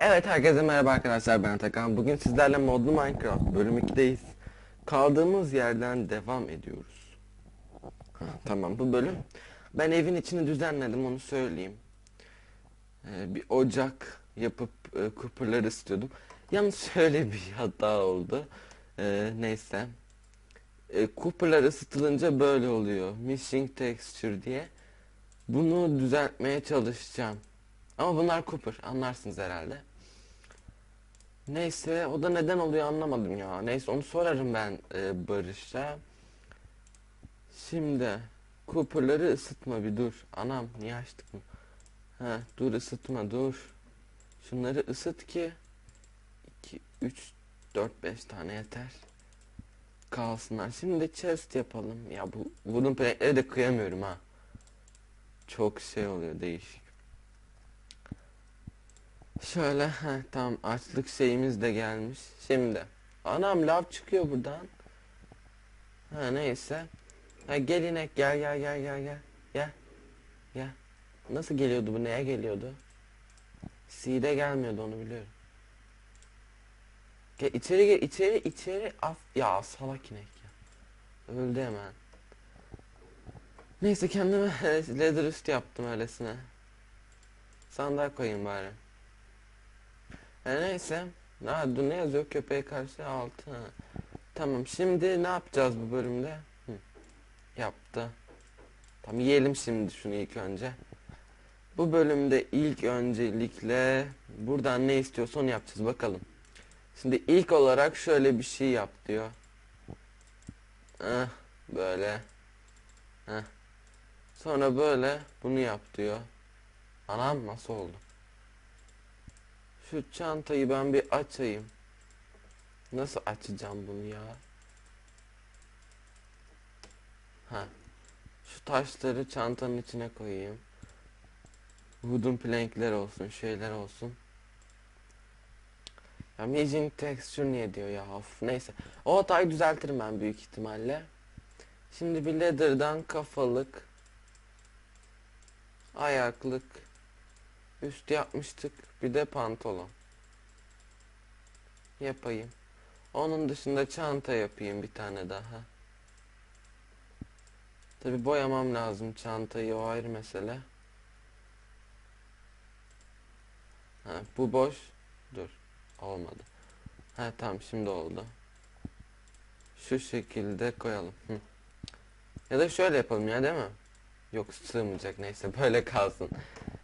Evet herkese merhaba arkadaşlar ben Atakan. Bugün sizlerle modlu Minecraft bölüm 2'deyiz. Kaldığımız yerden devam ediyoruz. Ha, tamam bu bölüm. Ben evin içini düzenledim onu söyleyeyim. Ee, bir ocak yapıp e, kupırları ısıtıyordum. Yalnız şöyle bir hata oldu. Ee, neyse. E, kupırlar ısıtılınca böyle oluyor. Missing texture diye. Bunu düzeltmeye çalışacağım. Ama bunlar Cooper anlarsınız herhalde. Neyse o da neden oluyor anlamadım ya. Neyse onu sorarım ben e, Barış'a. Şimdi Cooper'ları ısıtma bir dur. Anam niye açtık mı? Ha dur ısıtma dur. Şunları ısıt ki 2 3 4 5 tane yeter. Kalsınlar. Şimdi de chest yapalım. Ya bu wooden plankleri de kıyamıyorum ha. Çok şey oluyor değişik. Şöyle heh, tamam açlık şeyimiz de gelmiş. Şimdi anam lav çıkıyor buradan. Ha neyse. Ha gel inek gel gel gel gel gel. Gel. Gel. Nasıl geliyordu bu neye geliyordu? C'de gelmiyordu onu biliyorum. Gel içeri gel içeri içeri af ya salak inek ya. Öldü hemen. Neyse kendime leather üst yaptım öylesine. Sandal koyayım bari. E neyse. Ha, ne yazıyor köpeğe karşı altı. Tamam şimdi ne yapacağız bu bölümde? Hı. Yaptı. Tamam yiyelim şimdi şunu ilk önce. Bu bölümde ilk öncelikle buradan ne istiyorsa onu yapacağız bakalım. Şimdi ilk olarak şöyle bir şey yap diyor. Heh, böyle. Heh. Sonra böyle bunu yap diyor. Anam nasıl oldu? Şu çantayı ben bir açayım. Nasıl açacağım bunu ya? Ha. Şu taşları çantanın içine koyayım. Wooden plankler olsun, şeyler olsun. Ya Maging texture niye diyor ya? Of, neyse. O hatayı düzeltirim ben büyük ihtimalle. Şimdi bir leather'dan kafalık, ayaklık, üst yapmıştık. Bir de pantolon. Yapayım. Onun dışında çanta yapayım bir tane daha. Tabi boyamam lazım çantayı o ayrı mesele. Ha, bu boş. Dur. Olmadı. Ha tamam şimdi oldu. Şu şekilde koyalım. Hı. Ya da şöyle yapalım ya değil mi? Yok sığmayacak neyse böyle kalsın.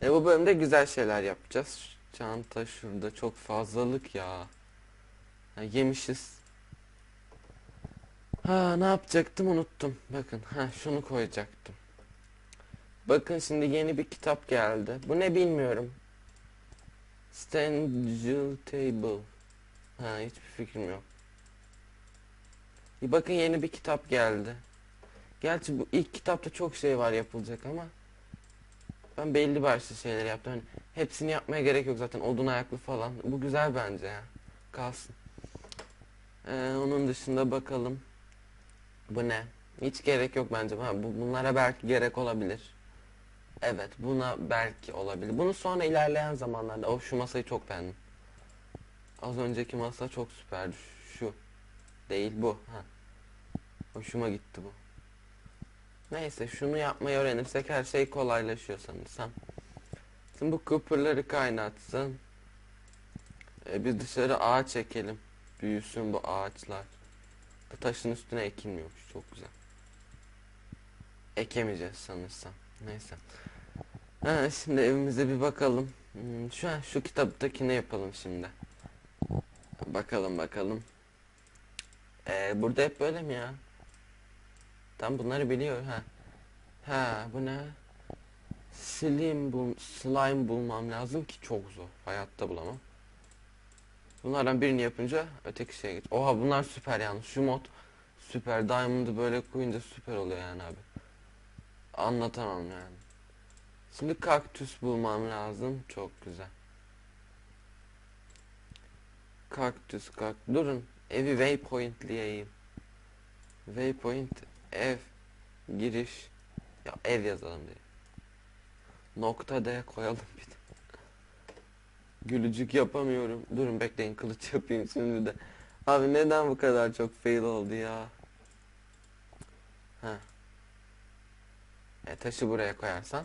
E bu bölümde güzel şeyler yapacağız. Çanta şurada çok fazlalık ya. Ha, yemişiz. Ha ne yapacaktım unuttum. Bakın ha şunu koyacaktım. Bakın şimdi yeni bir kitap geldi. Bu ne bilmiyorum. Stangle Table. Ha hiçbir fikrim yok. Bir bakın yeni bir kitap geldi. Gerçi bu ilk kitapta çok şey var yapılacak ama ben belli başlı şeyler yaptım. Hani hepsini yapmaya gerek yok zaten odun ayaklı falan. Bu güzel bence ya. Kalsın. Ee, onun dışında bakalım. Bu ne? Hiç gerek yok bence. Ha, bu, bunlara belki gerek olabilir. Evet buna belki olabilir. Bunu sonra ilerleyen zamanlarda. Of şu masayı çok beğendim. Az önceki masa çok süperdi. Şu. Değil bu. Ha. Hoşuma gitti bu. Neyse şunu yapmayı öğrenirsek her şey kolaylaşıyor sanırsam. Şimdi bu kupırları kaynatsın. Ee, biz dışarı ağaç çekelim. Büyüsün bu ağaçlar. Bu taşın üstüne ekilmiyormuş. Çok güzel. Ekemeyeceğiz sanırsam. Neyse. Ha, şimdi evimize bir bakalım. Hmm, şu an şu kitaptaki ne yapalım şimdi? Bakalım bakalım. Ee, burada hep böyle mi ya? Tam bunları biliyor ha. Ha bu ne? Slime bul slime bulmam lazım ki çok zor. Hayatta bulamam. Bunlardan birini yapınca öteki şeye git. Oha bunlar süper yalnız. Şu mod süper. Diamond'ı böyle koyunca süper oluyor yani abi. Anlatamam yani. Şimdi kaktüs bulmam lazım. Çok güzel. Kaktüs kak. Durun. Evi waypointleyeyim. Waypoint ev giriş ya ev yazalım diye. Nokta D koyalım bir de. Gülücük yapamıyorum. Durun bekleyin kılıç yapayım şimdi de. Abi neden bu kadar çok fail oldu ya? Ha. E taşı buraya koyarsan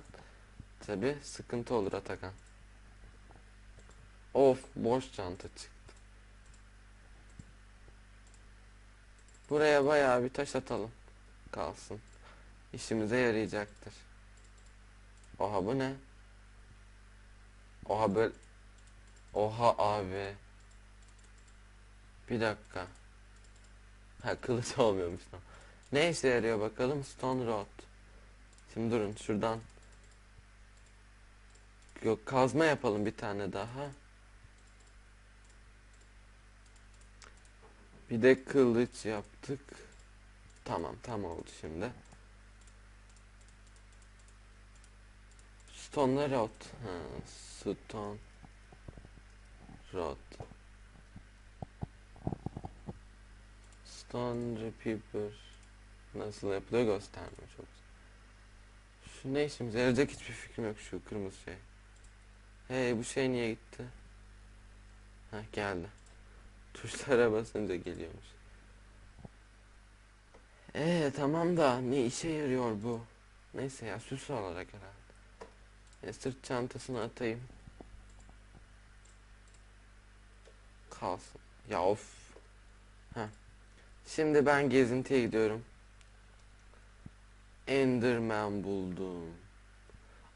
tabi sıkıntı olur Atakan. Of boş çanta çıktı. Buraya bayağı bir taş atalım. Kalsın. İşimize yarayacaktır. Oha bu ne? Oha böyle... Oha abi. Bir dakika. Ha kılıç olmuyormuş lan. Ne işe yarıyor bakalım? Stone Rod. Şimdi durun şuradan. Yok kazma yapalım bir tane daha. Bir de kılıç yaptık. Tamam tam oldu şimdi. Stone Rod. Ha, stone Rod. Stone Reaper nasıl yapılıyor gösterme çok. Şu ne işimize yarayacak hiçbir fikrim yok şu kırmızı şey. Hey bu şey niye gitti? Heh geldi. Tuşlara basınca geliyormuş. Ee tamam da ne işe yarıyor bu? Neyse ya süs olarak herhalde. E, sırt çantasını atayım. Kalsın. Ya of. Heh. Şimdi ben gezintiye gidiyorum. Enderman buldum.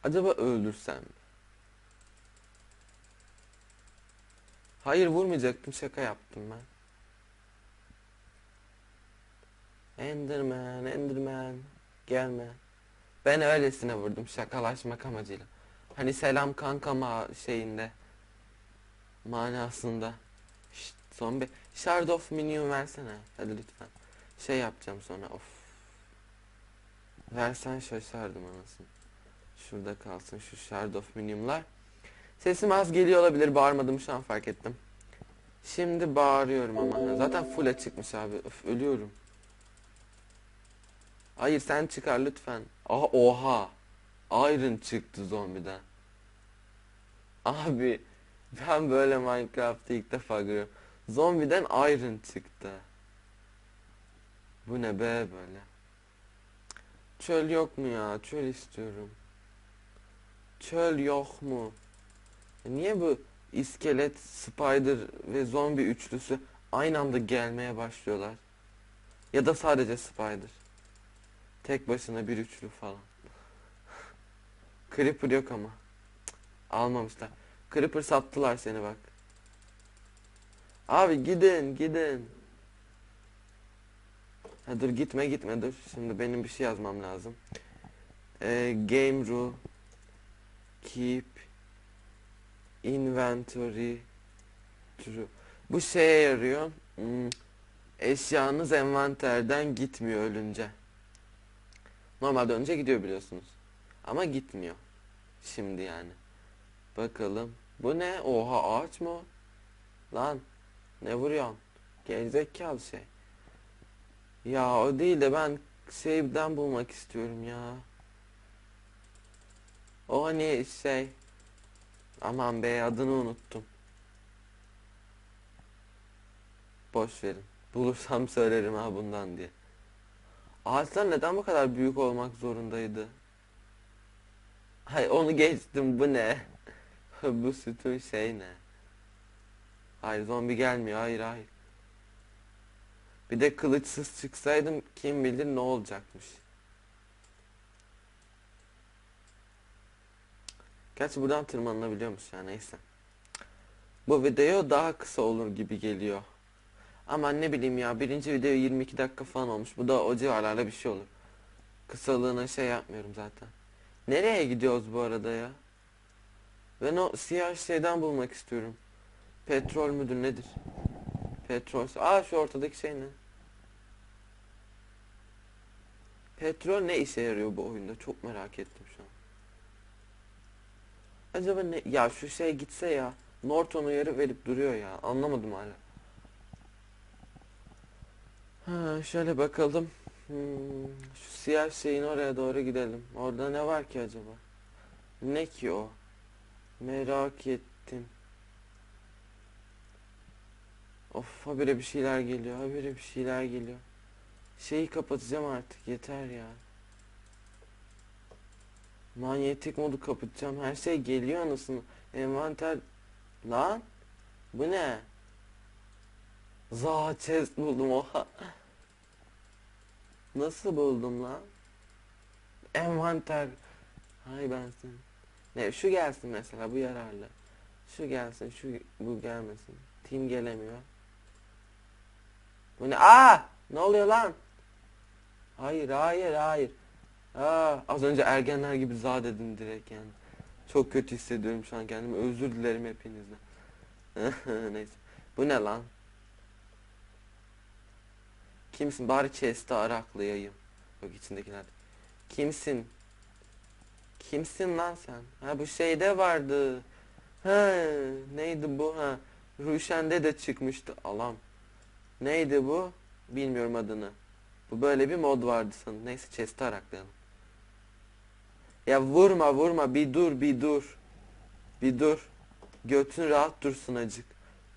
Acaba öldürsem mi? Hayır vurmayacaktım şaka yaptım ben. Enderman, Enderman gelme. Ben öylesine vurdum şakalaşmak amacıyla. Hani selam kankama şeyinde manasında. Şşt, zombi. Shard of Minion versene. Hadi lütfen. Şey yapacağım sonra of. Versen şaşardım anasını. Şurada kalsın şu Shard of Minion'lar. Sesim az geliyor olabilir. Bağırmadım şu an fark ettim. Şimdi bağırıyorum ama. Zaten full çıkmış abi. Öf, ölüyorum. Hayır sen çıkar lütfen. Aha oha. Iron çıktı zombiden. Abi ben böyle Minecraft'ı ilk defa görüyorum. Zombiden Iron çıktı. Bu ne be böyle. Çöl yok mu ya? Çöl istiyorum. Çöl yok mu? Niye bu iskelet, spider ve zombi üçlüsü aynı anda gelmeye başlıyorlar? Ya da sadece spider. Tek başına bir üçlü falan. Creeper yok ama. Cık, almamışlar. Creeper sattılar seni bak. Abi gidin gidin. Ha dur gitme gitme dur. Şimdi benim bir şey yazmam lazım. Ee, game rule keep inventory true. Bu şeye yarıyor. Hmm, eşyanız envanterden gitmiyor ölünce. Normalde önce gidiyor biliyorsunuz. Ama gitmiyor. Şimdi yani. Bakalım. Bu ne? Oha ağaç mı? Lan. Ne vuruyorsun? Gerizekalı şey. Ya o değil de ben save'den bulmak istiyorum ya. O hani şey. Aman be adını unuttum. Boş verin. Bulursam söylerim ha bundan diye. Ağaçlar neden bu kadar büyük olmak zorundaydı? Hayır onu geçtim bu ne? bu sütun şey ne? Hayır zombi gelmiyor hayır hayır. Bir de kılıçsız çıksaydım kim bilir ne olacakmış. Gerçi buradan tırmanılabiliyormuş ya neyse. Bu video daha kısa olur gibi geliyor. Ama ne bileyim ya birinci video 22 dakika falan olmuş. Bu da o civarlarda bir şey olur. Kısalığına şey yapmıyorum zaten. Nereye gidiyoruz bu arada ya? Ben o siyah şeyden bulmak istiyorum. Petrol müdür nedir? Petrol. Aa şu ortadaki şey ne? Petrol ne işe yarıyor bu oyunda? Çok merak ettim şu an. Acaba ne? Ya şu şey gitse ya. Norton uyarı verip duruyor ya. Anlamadım hala. Ha, şöyle bakalım. Hmm, şu siyah şeyin oraya doğru gidelim. Orada ne var ki acaba? Ne ki o? Merak ettim. Of habire bir şeyler geliyor. Habire bir şeyler geliyor. Şeyi kapatacağım artık. Yeter ya. Manyetik modu kapatacağım. Her şey geliyor anasını. Envanter lan. Bu ne? Za buldum oha. Nasıl buldum lan? Envanter. Hay ben seni. Ne şu gelsin mesela bu yararlı. Şu gelsin şu bu gelmesin. Team gelemiyor. Bu ne? Aa! Ne oluyor lan? Hayır hayır hayır. Aa, az önce ergenler gibi za dedim direkt yani. Çok kötü hissediyorum şu an kendimi. Özür dilerim hepinizden. Neyse. Bu ne lan? Kimsin? Bari chest'i araklayayım. Yok içindekiler. Kimsin? Kimsin lan sen? Ha bu şeyde vardı. Ha neydi bu ha? Ruşen'de de çıkmıştı. Alam. Neydi bu? Bilmiyorum adını. Bu böyle bir mod vardı sanırım. Neyse chest'i araklayalım. Ya vurma vurma bir dur bir dur. Bir dur. Götün rahat dursun acık.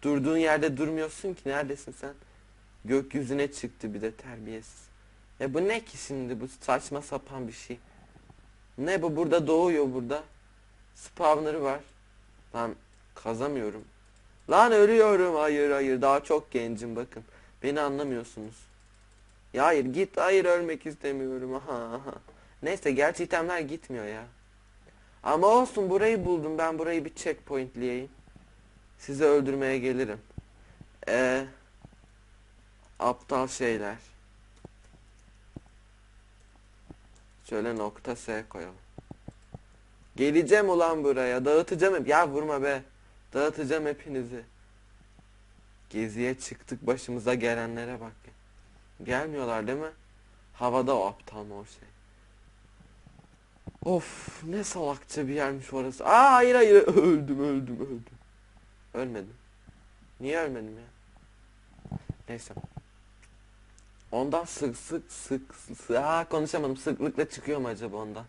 Durduğun yerde durmuyorsun ki neredesin sen? Gökyüzüne çıktı bir de terbiyesiz. Ya bu ne ki şimdi bu saçma sapan bir şey. Ne bu burada doğuyor burada. Spawner'ı var. Lan kazamıyorum. Lan ölüyorum. Hayır hayır daha çok gencim bakın. Beni anlamıyorsunuz. Ya hayır git hayır ölmek istemiyorum. Aha, aha. Neyse gerçi itemler gitmiyor ya. Ama olsun burayı buldum. Ben burayı bir checkpointleyeyim. Sizi öldürmeye gelirim. Eee aptal şeyler. Şöyle nokta S koyalım. Geleceğim ulan buraya. Dağıtacağım. Ya vurma be. Dağıtacağım hepinizi. Geziye çıktık başımıza gelenlere bak. Gelmiyorlar değil mi? Havada o aptal o şey. Of ne salakça bir yermiş orası. Aa hayır hayır öldüm öldüm öldüm. Ölmedim. Niye ölmedim ya? Neyse. Ondan sık sık sık sık Aa, konuşamadım sıklıkla çıkıyor mu acaba ondan?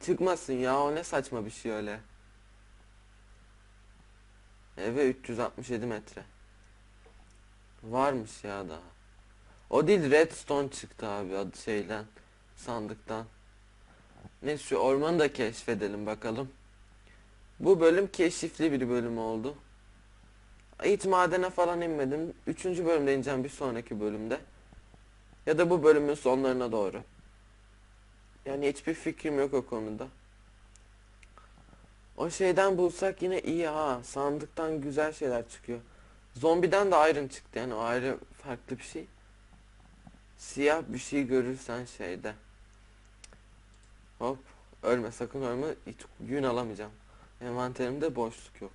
Çıkmasın ya o ne saçma bir şey öyle. Eve 367 metre. Varmış ya daha. O değil redstone çıktı abi adı şeyden sandıktan. Neyse şu ormanı da keşfedelim bakalım. Bu bölüm keşifli bir bölüm oldu. Hiç madene falan inmedim. Üçüncü bölümde ineceğim bir sonraki bölümde. Ya da bu bölümün sonlarına doğru. Yani hiçbir fikrim yok o konuda. O şeyden bulsak yine iyi ha. Sandıktan güzel şeyler çıkıyor. Zombiden de iron çıktı yani o ayrı farklı bir şey. Siyah bir şey görürsen şeyde. Hop. Ölme sakın ölme. Hiç gün alamayacağım. Envanterimde boşluk yok.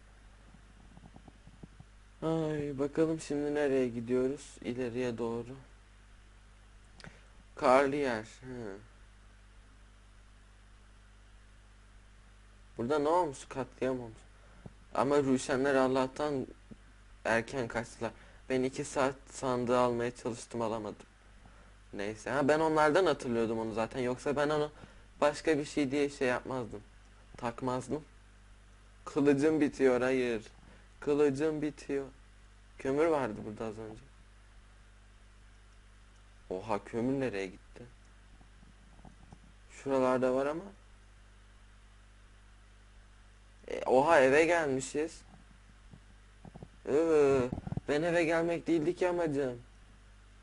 Ay bakalım şimdi nereye gidiyoruz? İleriye doğru. Karlı yer. Hı. Burada ne olmuş? Katliam olmuş. Ama Ruşenler Allah'tan erken kaçtılar. Ben iki saat sandığı almaya çalıştım alamadım. Neyse. Ha ben onlardan hatırlıyordum onu zaten. Yoksa ben onu başka bir şey diye şey yapmazdım. Takmazdım. Kılıcım bitiyor hayır. Kılıcım bitiyor. Kömür vardı burada az önce. Oha kömür nereye gitti? Şuralarda var ama. E, oha eve gelmişiz. Iıı, ben eve gelmek değildi ki amacım.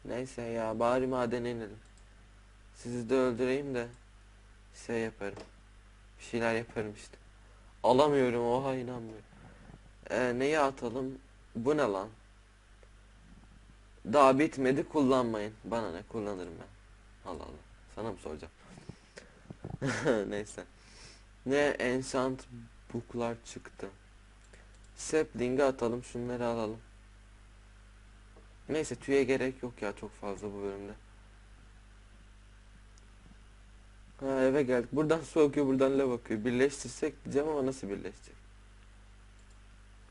Neyse ya bari madene inelim. Sizi de öldüreyim de şey yaparım. Bir şeyler yaparım işte. Alamıyorum oha inanmıyorum. Ee, neyi atalım? Bu ne lan? Daha bitmedi kullanmayın. Bana ne kullanırım ben. Allah Allah. Sana mı soracağım? Neyse. Ne enchant booklar çıktı. Sapling'i atalım şunları alalım. Neyse tüye gerek yok ya çok fazla bu bölümde. Ha eve geldik. Buradan su akıyor buradan lav akıyor. Birleştirsek diyeceğim ama nasıl birleşecek?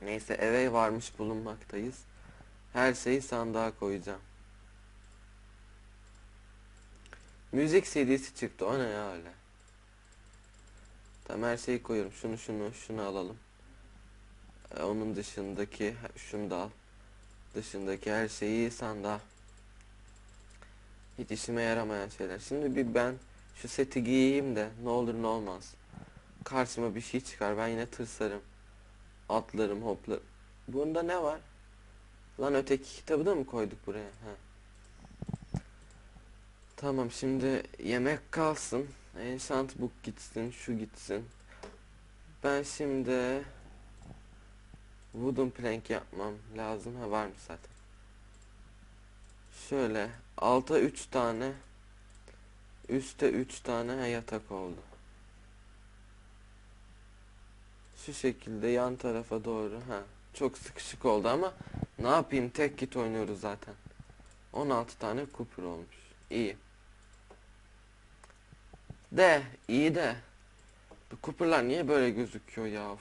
Neyse eve varmış bulunmaktayız. Her şeyi sandığa koyacağım. Müzik CD'si çıktı. O ne ya öyle? Tamam her şeyi koyuyorum. Şunu şunu şunu alalım. Ee, onun dışındaki şunu da al. Dışındaki her şeyi sanda. Hiç işime yaramayan şeyler. Şimdi bir ben şu seti giyeyim de ne olur ne olmaz. Karşıma bir şey çıkar ben yine tırsarım. Atlarım hoplarım. Bunda ne var? Lan öteki kitabı da mı koyduk buraya? Ha. Tamam şimdi yemek kalsın. Enchant book gitsin, şu gitsin. Ben şimdi wooden plank yapmam lazım. Ha varmış zaten. Şöyle alta 3 tane üstte 3 tane yatak oldu. Şu şekilde yan tarafa doğru ha çok sıkışık oldu ama ne yapayım tek git oynuyoruz zaten. 16 tane Cooper olmuş. İyi. De iyi de bu Cooper'lar niye böyle gözüküyor ya of.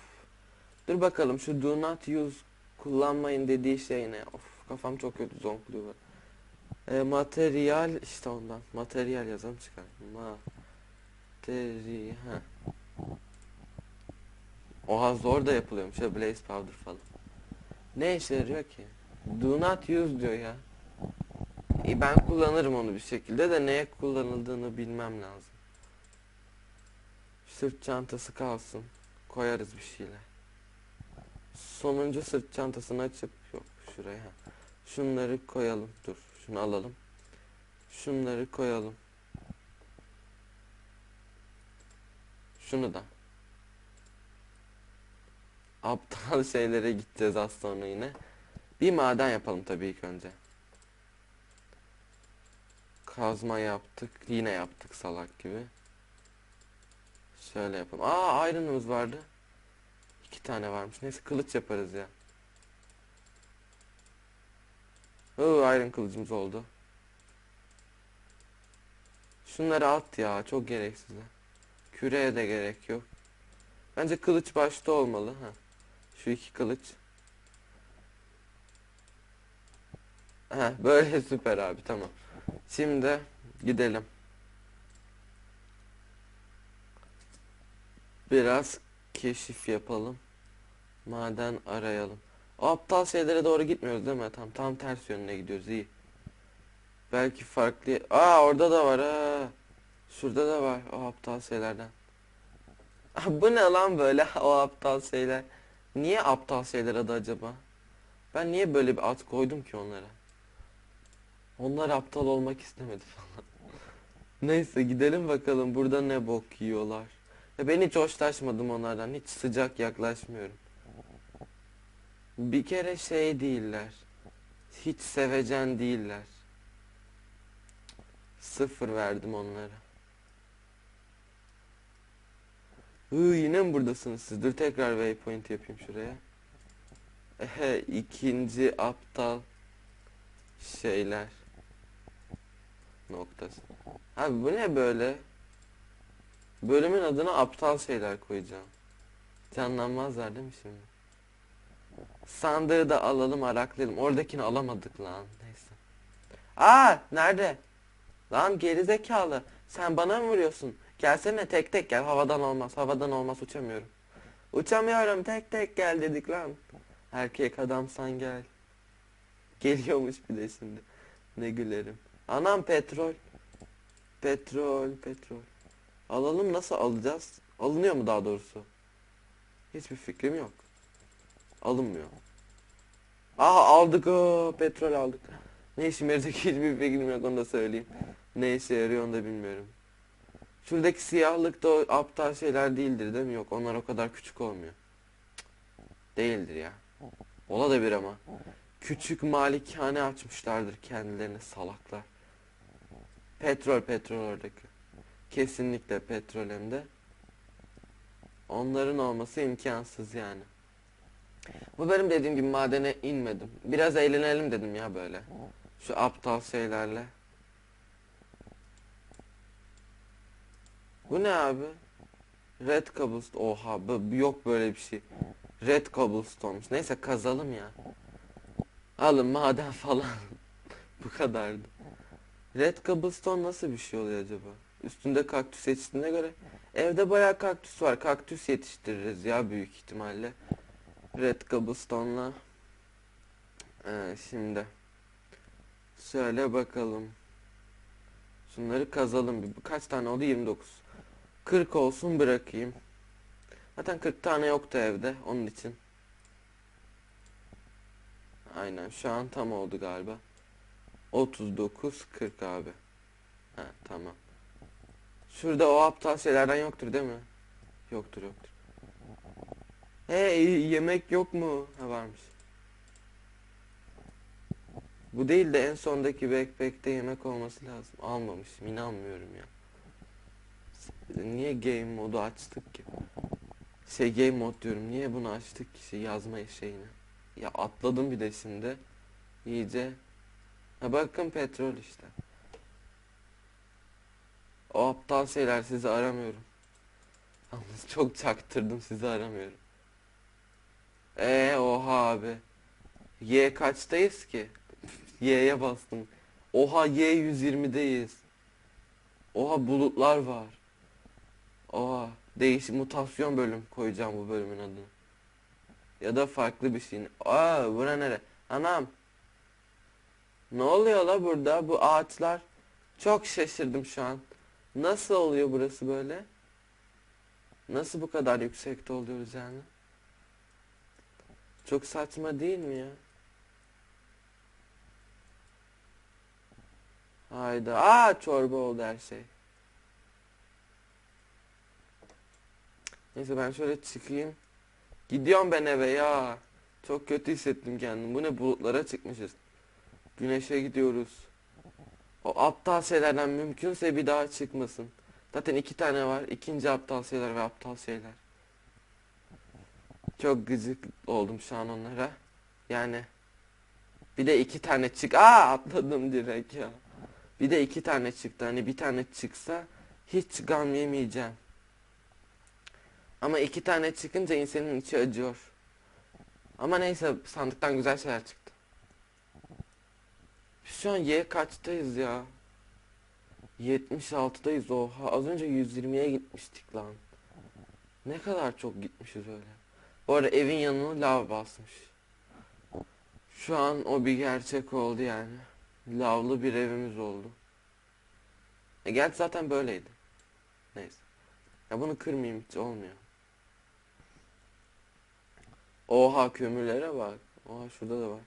Dur bakalım şu do not use kullanmayın dediği şey ne? Of kafam çok kötü zonkluyor. E, materyal işte ondan. Materyal yazalım çıkar. Materyal. Ha. Oha zor da yapılıyormuş ya blaze powder falan. Ne işe yarıyor ki? Do not use diyor ya. E, ben kullanırım onu bir şekilde de neye kullanıldığını bilmem lazım. Sırt çantası kalsın. Koyarız bir şeyler. Sonuncu sırt çantasını açıp yok şuraya. Şunları koyalım. Dur şunu alalım. Şunları koyalım. Şunu da. Aptal şeylere gideceğiz az sonra yine. Bir maden yapalım tabii ilk önce. Kazma yaptık. Yine yaptık salak gibi. Şöyle yapalım. Aa iron'ımız vardı. İki tane varmış. Neyse kılıç yaparız ya. Oo iron kılıcımız oldu. Şunları at ya. Çok gereksizler. Küreye de gerek yok. Bence kılıç başta olmalı. Ha. Şu iki kılıç. Ha, böyle süper abi tamam. Şimdi gidelim. Biraz keşif yapalım. Maden arayalım. O aptal şeylere doğru gitmiyoruz değil mi? Tam tam ters yönüne gidiyoruz iyi. Belki farklı. Aa orada da var ha. Şurada da var o aptal şeylerden. Bu ne lan böyle o aptal şeyler? Niye aptal şeyler adı acaba? Ben niye böyle bir ad koydum ki onlara? Onlar aptal olmak istemedi falan. Neyse gidelim bakalım burada ne bok yiyorlar. Ya ben hiç hoşlaşmadım onlardan. Hiç sıcak yaklaşmıyorum. Bir kere şey değiller. Hiç sevecen değiller. Sıfır verdim onlara. Hı, yine mi buradasınız siz? Dur tekrar waypoint yapayım şuraya. Ehe ikinci aptal şeyler noktası. Abi bu ne böyle? Bölümün adına aptal şeyler koyacağım. Canlanmazlar değil mi şimdi? Sandığı da alalım araklayalım. Oradakini alamadık lan. Neyse. Aa nerede? Lan gerizekalı. Sen bana mı vuruyorsun? Gelsene tek tek gel. Havadan olmaz. Havadan olmaz uçamıyorum. Uçamıyorum tek tek gel dedik lan. Erkek adamsan gel. Geliyormuş bir de şimdi. Ne gülerim. Anam petrol. Petrol, petrol. Alalım nasıl alacağız? Alınıyor mu daha doğrusu? Hiçbir fikrim yok. Alınmıyor. Aha aldık o petrol aldık. Ne işime yarayacak hiçbir fikrim yok onu da söyleyeyim. Ne işe yarıyor onu da bilmiyorum. Şuradaki siyahlık da o aptal şeyler değildir değil mi? Yok onlar o kadar küçük olmuyor. Değildir ya. Ola da bir ama. Küçük malikane açmışlardır kendilerine salaklar. Petrol petrol oradaki. Kesinlikle petrol hem de. Onların olması imkansız yani. Bu benim dediğim gibi madene inmedim. Biraz eğlenelim dedim ya böyle. Şu aptal şeylerle. Bu ne abi? Red cobblestone. Oha yok böyle bir şey. Red cobblestone'muş. Neyse kazalım ya. Alın maden falan. bu kadardı. Red cobblestone nasıl bir şey oluyor acaba? Üstünde kaktüs yetiştiğine göre. Evde bayağı kaktüs var. Kaktüs yetiştiririz ya büyük ihtimalle. Red cobblestone'la. Ee, şimdi söyle bakalım. Şunları kazalım. Kaç tane oldu? 29. 40 olsun bırakayım. Zaten 40 tane yoktu evde onun için. Aynen şu an tam oldu galiba. 39 40 abi. Ha tamam. Şurada o aptal şeylerden yoktur değil mi? Yoktur yoktur. Hey yemek yok mu? Ha varmış. Bu değil de en sondaki backpack'te yemek olması lazım. Almamışım inanmıyorum ya. Niye game modu açtık ki? Şey game mod diyorum. Niye bunu açtık ki şey yazma şeyini? Ya atladım bir de şimdi. İyice. Ha bakın petrol işte. O aptal şeyler sizi aramıyorum. Yalnız çok çaktırdım sizi aramıyorum. Ee oha abi. Y kaçtayız ki? Y'ye bastım. Oha Y 120'deyiz. Oha bulutlar var. Oha değişik mutasyon bölüm koyacağım bu bölümün adını. Ya da farklı bir şey. Aa bura nere? Anam. Ne oluyor la burada? Bu ağaçlar. Çok şaşırdım şu an. Nasıl oluyor burası böyle? Nasıl bu kadar yüksekte oluyoruz yani? Çok saçma değil mi ya? Hayda. Aa çorba oldu her şey. Neyse ben şöyle çıkayım. Gidiyorum ben eve ya. Çok kötü hissettim kendimi. Bu ne bulutlara çıkmışız. Güneşe gidiyoruz. O aptal şeylerden mümkünse bir daha çıkmasın. Zaten iki tane var. İkinci aptal şeyler ve aptal şeyler. Çok gıcık oldum şu an onlara. Yani bir de iki tane çık. Aa atladım direkt ya. Bir de iki tane çıktı. Hani bir tane çıksa hiç gam yemeyeceğim. Ama iki tane çıkınca insanın içi acıyor. Ama neyse sandıktan güzel şeyler çıktı. Şu an Y kaçtayız ya? 76'dayız oha. Az önce 120'ye gitmiştik lan. Ne kadar çok gitmişiz öyle. Bu arada evin yanına lav basmış. Şu an o bir gerçek oldu yani. Lavlı bir evimiz oldu. E gerçi zaten böyleydi. Neyse. Ya bunu kırmayayım hiç olmuyor. Oha kömürlere bak. Oha şurada da var.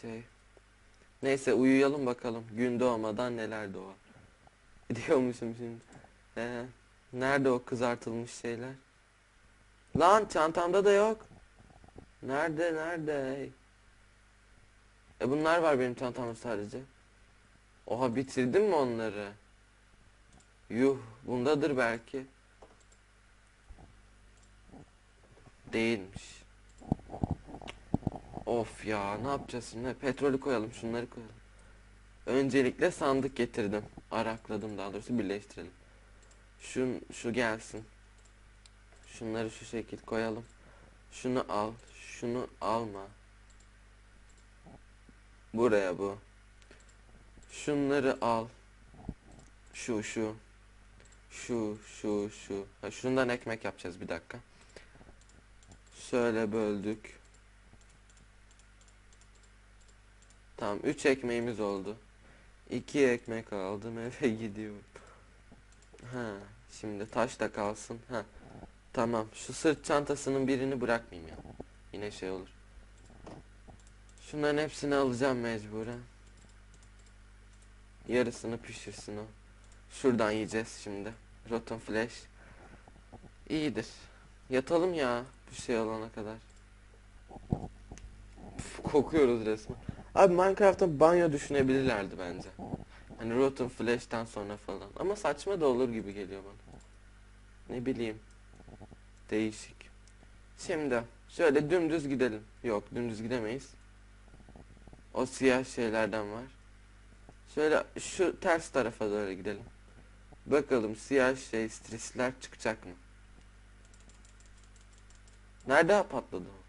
Şey. Neyse uyuyalım bakalım. Gün doğmadan neler doğar. Diyormuşum şimdi. Ee, nerede o kızartılmış şeyler? Lan çantamda da yok. Nerede nerede? E bunlar var benim çantamda sadece. Oha bitirdim mi onları? Yuh bundadır belki. Değilmiş. Of ya ne yapacağız şimdi? Petrolü koyalım şunları koyalım. Öncelikle sandık getirdim. Arakladım daha doğrusu birleştirelim. Şun, şu gelsin. Şunları şu şekil koyalım. Şunu al. Şunu alma. Buraya bu. Şunları al. Şu şu. Şu şu şu. Ha, şundan ekmek yapacağız bir dakika. Şöyle böldük. Tamam 3 ekmeğimiz oldu. 2 ekmek aldım eve gidiyorum. Ha şimdi taş da kalsın. Ha tamam şu sırt çantasının birini bırakmayayım ya. Yine şey olur. Şunların hepsini alacağım mecburen. Yarısını pişirsin o. Şuradan yiyeceğiz şimdi. Rotten flesh. İyidir. Yatalım ya bu şey olana kadar. Üf, kokuyoruz resmen. Abi Minecraft'ta banyo düşünebilirlerdi bence. Hani Rotten Flash'ten sonra falan. Ama saçma da olur gibi geliyor bana. Ne bileyim. Değişik. Şimdi şöyle dümdüz gidelim. Yok dümdüz gidemeyiz. O siyah şeylerden var. Şöyle şu ters tarafa doğru gidelim. Bakalım siyah şey stresler çıkacak mı? Nerede patladı o?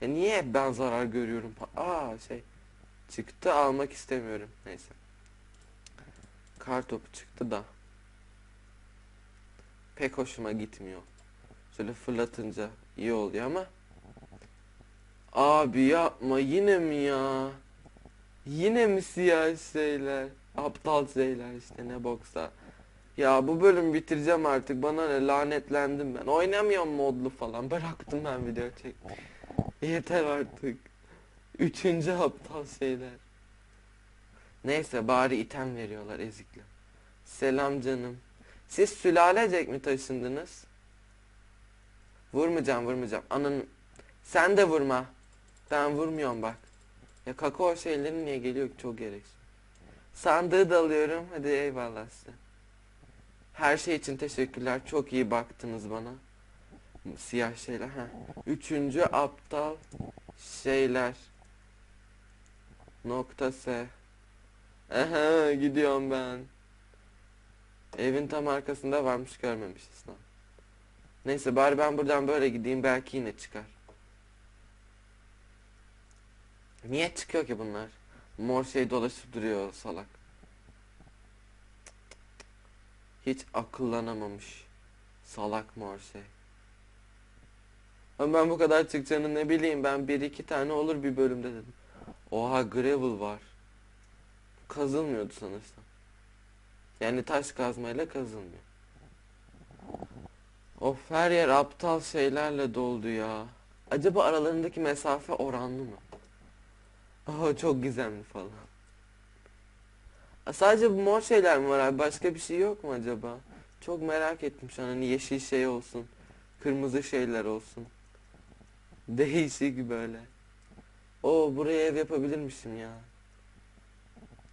Ya niye hep ben zarar görüyorum? Aa şey çıktı almak istemiyorum. Neyse. Kar topu çıktı da. Pek hoşuma gitmiyor. Şöyle fırlatınca iyi oluyor ama Abi yapma yine mi ya? Yine mi siyah şeyler? Aptal şeyler işte ne boksa. Ya bu bölüm bitireceğim artık. Bana ne lanetlendim ben. Oynamıyorum modlu falan. Bıraktım ben video çek. Yeter artık. Üçüncü aptal şeyler. Neyse bari item veriyorlar ezikle. Selam canım. Siz sülalecek mi taşındınız? Vurmayacağım vurmayacağım. Anın sen de vurma. Ben vurmuyorum bak. Ya kakao şeyleri niye geliyor ki çok gereksiz. Sandığı da alıyorum. Hadi eyvallah size. Her şey için teşekkürler. Çok iyi baktınız bana. Siyah şeyler. Ha. Üçüncü aptal şeyler. Nokta S. Aha gidiyorum ben. Evin tam arkasında varmış görmemişiz lan. Neyse bari ben buradan böyle gideyim belki yine çıkar. Niye çıkıyor ki bunlar? Mor şey dolaşıp duruyor salak. Hiç akıllanamamış. Salak mor şey. Ama ben bu kadar çıkacağını ne bileyim ben bir iki tane olur bir bölümde dedim. Oha gravel var. Kazılmıyordu sanırsam. Yani taş kazmayla kazılmıyor. Of her yer aptal şeylerle doldu ya. Acaba aralarındaki mesafe oranlı mı? Aa çok gizemli falan. Sadece bu mor şeyler mi var abi? Başka bir şey yok mu acaba? Çok merak ettim şu an hani yeşil şey olsun. Kırmızı şeyler olsun. Değişik böyle. O buraya ev yapabilirmişim ya.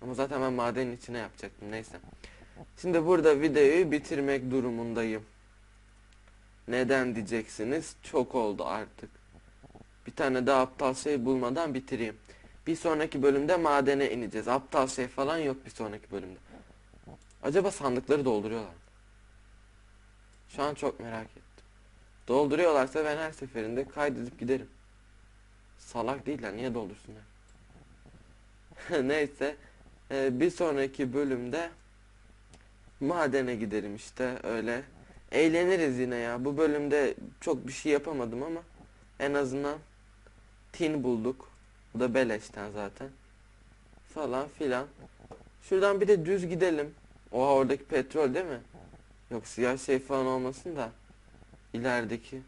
Ama zaten ben madenin içine yapacaktım neyse. Şimdi burada videoyu bitirmek durumundayım. Neden diyeceksiniz? Çok oldu artık. Bir tane daha aptal şey bulmadan bitireyim. Bir sonraki bölümde madene ineceğiz. Aptal şey falan yok bir sonraki bölümde. Acaba sandıkları dolduruyorlar mı? Şu an çok merak ettim. Dolduruyorlarsa ben her seferinde kaydedip giderim. Salak değiller niye doldursunlar? Neyse. Ee, bir sonraki bölümde madene giderim işte öyle. Eğleniriz yine ya. Bu bölümde çok bir şey yapamadım ama en azından tin bulduk. Bu da beleşten zaten. Falan filan. Şuradan bir de düz gidelim. Oha oradaki petrol değil mi? Yok siyah şey falan olmasın da. İlerideki.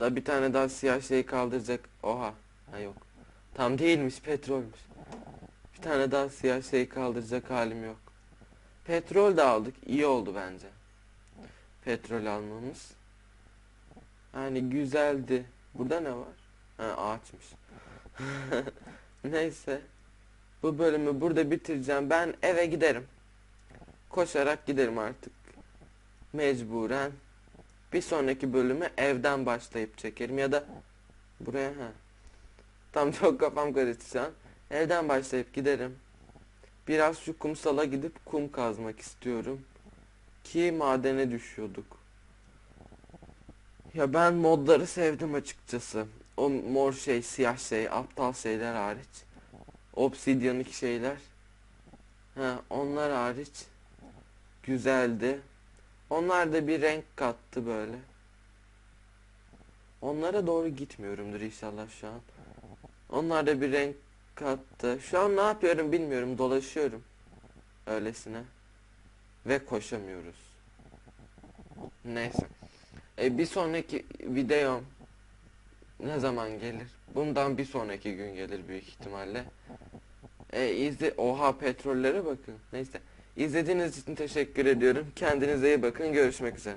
Da bir tane daha siyah şey kaldıracak. Oha. Ha yok. Tam değilmiş petrolmüş. Bir tane daha siyah şey kaldıracak halim yok. Petrol de aldık. iyi oldu bence. Petrol almamız. Yani güzeldi. Burada ne var? Ha ağaçmış. Neyse. Bu bölümü burada bitireceğim. Ben eve giderim. Koşarak giderim artık. Mecburen. Bir sonraki bölümü evden başlayıp çekerim ya da buraya ha. Tam çok kafam karıştı şu an. Evden başlayıp giderim. Biraz şu kumsala gidip kum kazmak istiyorum. Ki madene düşüyorduk. Ya ben modları sevdim açıkçası. O mor şey, siyah şey, aptal şeyler hariç. Obsidian'ık şeyler. Ha, onlar hariç. Güzeldi. Onlar da bir renk kattı böyle. Onlara doğru gitmiyorumdur inşallah şu an. Onlar da bir renk kattı. Şu an ne yapıyorum bilmiyorum. Dolaşıyorum. Öylesine. Ve koşamıyoruz. Neyse. E, bir sonraki videom ne zaman gelir? Bundan bir sonraki gün gelir büyük ihtimalle. E, izle Oha petrollere bakın. Neyse. İzlediğiniz için teşekkür ediyorum. Kendinize iyi bakın. Görüşmek üzere.